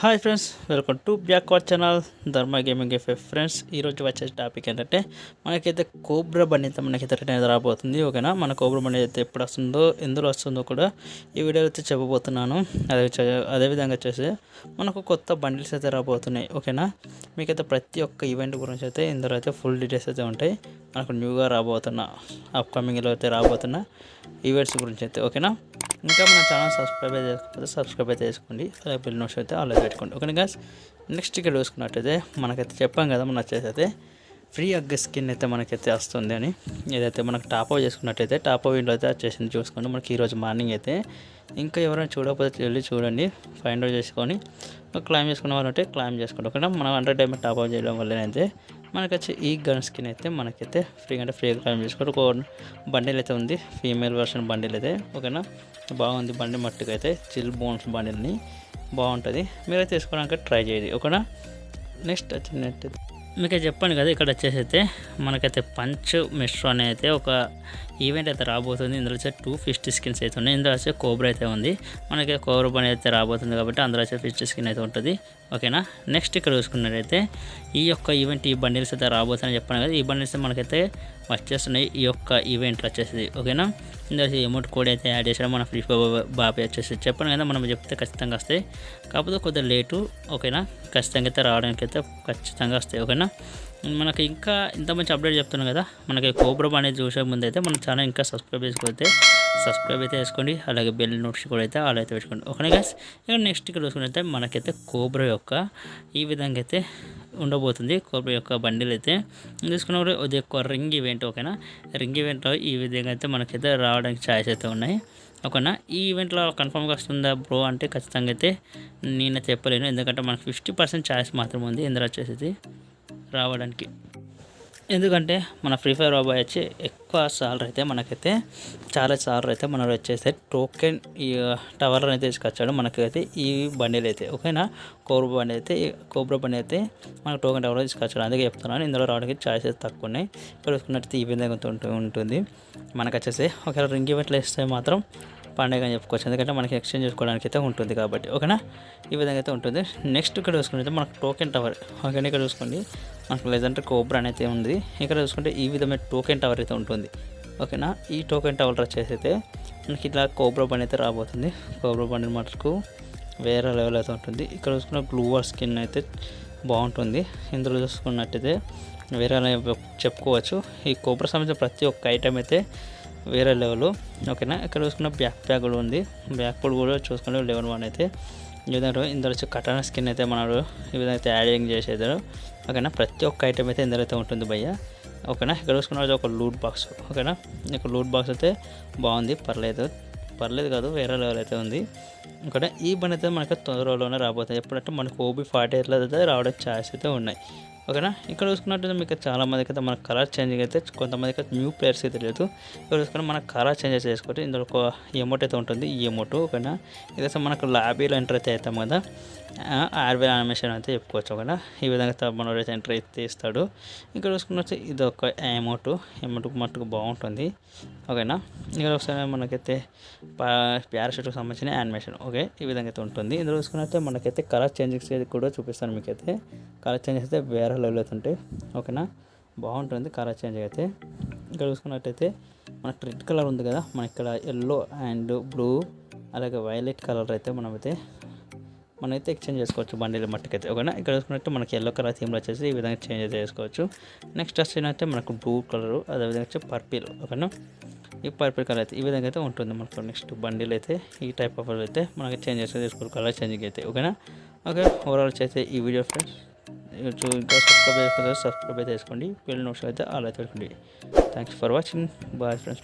Hi friends welcome to backward channel Dharma gaming FA friends ఈరోజు వచ్చే topic ఏంటంటే మనకైతే కోబ్రా బండి అయితే మనకైతే రిటర్న్ అయితే రాబోతుంది ఓకేనా మన కోబ్రా బండి అయితే ఎప్పుడు వస్తుందో ఎందులో వస్తుందో కూడా ఈ వీడియోలో అయితే చెప్పబోతున్నాను. అదే అదేవిధంగా వచ్చేసి మనకు కొత్త బండిల్స్ అయితే రాబోతున్నాయి ఓకేనా మీకైతే ప్రతి ఒక్క ఈవెంట్ గురించి అయితే ఇందులో అయితే ఫుల్ డీటెయిల్స్ అయితే ఉంటాయి. మనకు న్యూగా రాబోతున్న అప్కమింగ్లో అయితే రాబోతున్న ఈవెంట్స్ గురించి అయితే ఓకేనా ఇంకా మన ఛానల్ సబ్స్క్రైబ్ అయితే చేసుకోకపోతే సబ్స్క్రైబ్ అయితే చేసుకోండి. అలాగే బిల్ నోట్స్ అయితే ఆల్రెడీ పెట్టుకోండి. ఓకే గాస్ నెక్స్ట్ ఇక్కడ చూసుకున్నట్టయితే మనకైతే చెప్పాం కదా మన వచ్చేసి అయితే ఫ్రీ అగ్గ స్కిన్ అయితే మనకైతే వస్తుంది అని. ఏదైతే మనకు టాప్ అప్ చేసుకున్నట్టయితే టాప్ అప్ ఇంట్లో అయితే వచ్చేసింది చూసుకోండి. మనకి ఈరోజు మార్నింగ్ అయితే ఇంకా ఎవరైనా చూడకపోతే వెళ్ళి చూడండి. ఫైండ్ అవుట్ చేసుకొని క్లైమ్ చేసుకున్న వాళ్ళు ఉంటే క్లైమ్ చేసుకోండి. ఓకేనా మనం హండ్రెడ్ టైం టాప్ అప్ చేయడం వల్లనైతే అయితే మనకి వచ్చి ఈ గన్ స్కిన్ అయితే మనకైతే ఫ్రీగా అంటే ఫ్రీగా క్లైమ్ చేసుకోండి ఒక బండిల్ అయితే ఉంది. ఫీమేల్ వర్షన్ బండిల్ అయితే. ఓకేనా? బాగుంది బండి మట్టుకు అయితే చిల్ బోన్స్ బండిల్ని. బాగుంటుంది. మీరైతే తీసుకోవడానికి ట్రై చేయండి. ఓకేనా? నెక్స్ట్ వచ్చినట్టు మీకు చెప్పాను కదా ఇక్కడ వచ్చేసి అయితే మనకైతే పంచ్ మెస్ట్రో అనే అయితే ఒక ఈవెంట్ అయితే రాబోతుంది. ఇందులో వచ్చే టూ ఫిఫ్టీ స్కిన్స్ అయితే ఉన్నాయి. ఇందులో వచ్చే కోబ్రా అయితే ఉంది. మనకి కోబ్రా పని అయితే రాబోతుంది కాబట్టి అందులో వచ్చే ఫిఫ్టీ స్కిన్ అయితే ఉంటుంది. ఓకేనా నెక్స్ట్ ఇక్కడ చూసుకున్నట్టయితే ఈ యొక్క ఈవెంట్ ఈ బండిల్స్ అయితే రాబోతుందని చెప్పాను కదా. ఈ బండిల్స్ మనకైతే వచ్చేస్తున్నాయి. ఈ యొక్క ఈవెంట్లు వచ్చేసి ఓకేనా ఇందులో ఎమౌంట్ కోడ్ అయితే యాడ్ చేసారు మన ఫ్రీ బాపే వచ్చేసి చెప్పాను కదా మనం చెప్తే ఖచ్చితంగా వస్తాయి. కాకపోతే కొద్దిగా లేటు ఓకేనా? ఖచ్చితంగా అయితే రావడానికి అయితే ఖచ్చితంగా వస్తాయి ఓకేనా? మనకి ఇంకా ఇంత మంచి అప్డేట్ చెప్తున్నాం కదా మనకి కోబ్రమ్ అనేది చూసే ముందు అయితే మన ఛానల్ ఇంకా సబ్స్క్రైబ్ చేసుకోతే సబ్స్క్రైబ్ అయితే వేసుకోండి అలాగే బెల్ నోట్స్ కూడా అయితే ఆల్ అయితే పెట్టుకోండి ఓకేనా గ్యాస్ ఇక నెక్స్ట్ ఇక్కడ చూసుకుంటే మనకైతే కోబ్రా యొక్క ఈ విధంగా అయితే ఉండబోతుంది. కోబ్రా యొక్క బండిల్ అయితే తీసుకున్నప్పుడు ఇది ఒక రింగ్ ఈవెంట్ ఓకేనా? రింగ్ ఈవెంట్లో ఈ విధంగా అయితే మనకైతే రావడానికి ఛాయిస్ అయితే ఉన్నాయి. ఓకేనా? ఈ ఈవెంట్లో కన్ఫర్మ్గా వస్తుందా బ్రో అంటే ఖచ్చితంగా అయితే నేను చెప్పలేను. ఎందుకంటే మనకు ఫిఫ్టీ పర్సెంట్ ఛాయిస్ మాత్రం ఉంది ఇందులో వచ్చేసి రావడానికి. ఎందుకంటే మన ఫ్రీ ఫైర్ బాబాయ్ వచ్చి ఎక్కువ సార్లు అయితే మనకైతే చాలా సార్లు అయితే మనం వచ్చేస్తే టోకెన్ ఈ టవర్ అయితే తీసుకొచ్చాడు. మనకైతే ఈ బండిలు అయితే ఓకేనా? కోబ్రా బండి అయితే కోబ్రా బండి అయితే మనకు టోకెన్ టవర్ తీసుకొచ్చాడు. అందుకే చెప్తున్నాను. ఇందులో రావడానికి ఛాయిసెస్ తక్కువ ఉన్నాయి. ఇక్కడ చూసుకున్నట్టు ఈ విధంగా ఉంటూ ఉంటుంది. మనకు వచ్చేసి ఒకవేళ రింగ్ ఈవెంట్లు వేస్తే మాత్రం పండుగ అని చెప్పుకోవచ్చు. ఎందుకంటే మనకి ఎక్స్చేంజ్ చేసుకోవడానికి అయితే ఉంటుంది కాబట్టి. ఓకేనా? ఈ విధంగా అయితే ఉంటుంది. నెక్స్ట్ ఇక్కడ చూసుకుంటే మనకు టోకెన్ టవర్ ఓకేనా? ఇక్కడ చూసుకోండి. మనకు లేదంటే కోబ్రా అనేది ఉంది. ఇక్కడ చూసుకుంటే ఈ విధమైన టోకెన్ టవర్ అయితే ఉంటుంది. ఓకేనా? ఈ టోకెన్ టవర్ వచ్చేసి అయితే మనకి ఇట్లా కోబ్రా బండి అయితే రాబోతుంది. కోబ్రా బండి మటుకు వేరే లెవెల్ అయితే ఉంటుంది. ఇక్కడ చూసుకున్న గ్లూవర్ స్కిన్ అయితే బాగుంటుంది. ఇందులో చూసుకున్నట్టయితే వేరే చెప్పుకోవచ్చు. ఈ కోబ్రా సంబంధించిన ప్రతి ఒక్క ఐటెం అయితే వేరే లెవెల్ ఓకేనా? ఇక్కడ చూసుకున్న బ్యాక్ ప్యాక్ కూడా ఉంది. బ్యాక్ కూడా కూడా చూసుకుంటే లెవెల్ వన్ అయితే ఈ విధంగా ఇందులో వచ్చి కటన స్కిన్ అయితే మనం ఈ విధంగా అయితే యాడింగ్ చేసేదారు ఓకేనా? ప్రతి ఒక్క ఐటమ్ అయితే ఇందులో అయితే ఉంటుంది భయ్య. ఓకేనా? ఇక్కడ చూసుకున్న ఒక లూట్ బాక్స్ ఓకేనా? ఇక్కడ లూట్ బాక్స్ అయితే బాగుంది. పర్లేదు. పర్లేదు కాదు వేరే లెవెల్ అయితే ఉంది. ఇంకా ఈ బండి అయితే మనకి తొందరలోనే రాబోతుంది. ఎప్పుడంటే మనకు ఓబీ ఫార్టీ ఎయిట్లో అయితే రావడానికి ఛాన్స్ అయితే ఉన్నాయి. ఓకేనా? ఇక్కడ చూసుకున్నట్టయితే మీకు చాలామందికి అయితే మన కలర్ చేంజింగ్ అయితే కొంతమందికి అయితే న్యూ అయితే తెలియదు ఇక్కడ చూసుకుంటే మన కలర్ చేంజెస్ చేసుకోవచ్చు. ఇందులో ఒక ఎమోట్ అయితే ఉంటుంది. ఈ ఎమోట్ ఓకేనా? ఇదైతే మనకు లాబీలో ఎంటర్ అయితే అవుతాం కదా. ఆర్వే యానిమేషన్ అయితే చెప్పుకోవచ్చు ఓకేనా? ఈ విధంగా మనోడు అయితే ఎంటర్ అయితే ఇస్తాడు ఇక్కడ చూసుకున్నట్టు ఇది ఒక ఎమోట్ ఎమోట్ మట్టుకు బాగుంటుంది. ఓకేనా? ఇక్కడ ఒకసారి మనకైతే ప్యారాషూట్కి సంబంధించిన యానిమేషన్ ఓకే? ఈ విధంగా అయితే ఉంటుంది. ఇందులో చూసుకున్నట్టే మనకైతే కలర్ చేంజెస్ కూడా చూపిస్తాను మీకైతే. కలర్ చేంజెస్ అయితే వేరే లెవెల్ అవుతుంటే ఓకేనా? బాగుంటుంది కలర్ చేంజ్ అయితే. ఇక్కడ చూసుకున్నట్టయితే మనకి రెడ్ కలర్ ఉంది కదా మన ఇక్కడ ఎల్లో అండ్ బ్లూ అలాగే వైలెట్ కలర్ అయితే మనమైతే మనమైతే ఎక్స్చేంజ్ చేసుకోవచ్చు బండిల మట్టుకైతే ఓకేనా? ఇక్కడ చూసుకున్నట్టు మనకి ఎల్లో కలర్ థీమ్లో వచ్చేసి ఈ విధంగా చేంజ్ అయితే చేసుకోవచ్చు. నెక్స్ట్ వచ్చినట్టే మనకు బ్లూ కలర్ అదేవిధంగా వచ్చి పర్పిల్ ఓకేనా? ఈ పర్పుల్ కలర్ అయితే ఈ విధంగా అయితే ఉంటుంది మనకు నెక్స్ట్ బండిల్ అయితే ఈ టైప్ ఆఫ్ అయితే మనకి చేంజ్ చేసి తీసుకోవాలి కలర్ చేంజింగ్ అయితే ఓకేనా? ఓకే ఓవరాల్ అయితే ఈ వీడియో ఫ్రెండ్స్ చూ- ఇంకా సబ్స్క్రైబ్ సబ్స్క్రైబ్ అయితే చేసుకోండి పిల్లల నోట్స్ అయితే అలా అయితే పెట్టుకోండి. Thanks for watching bye friends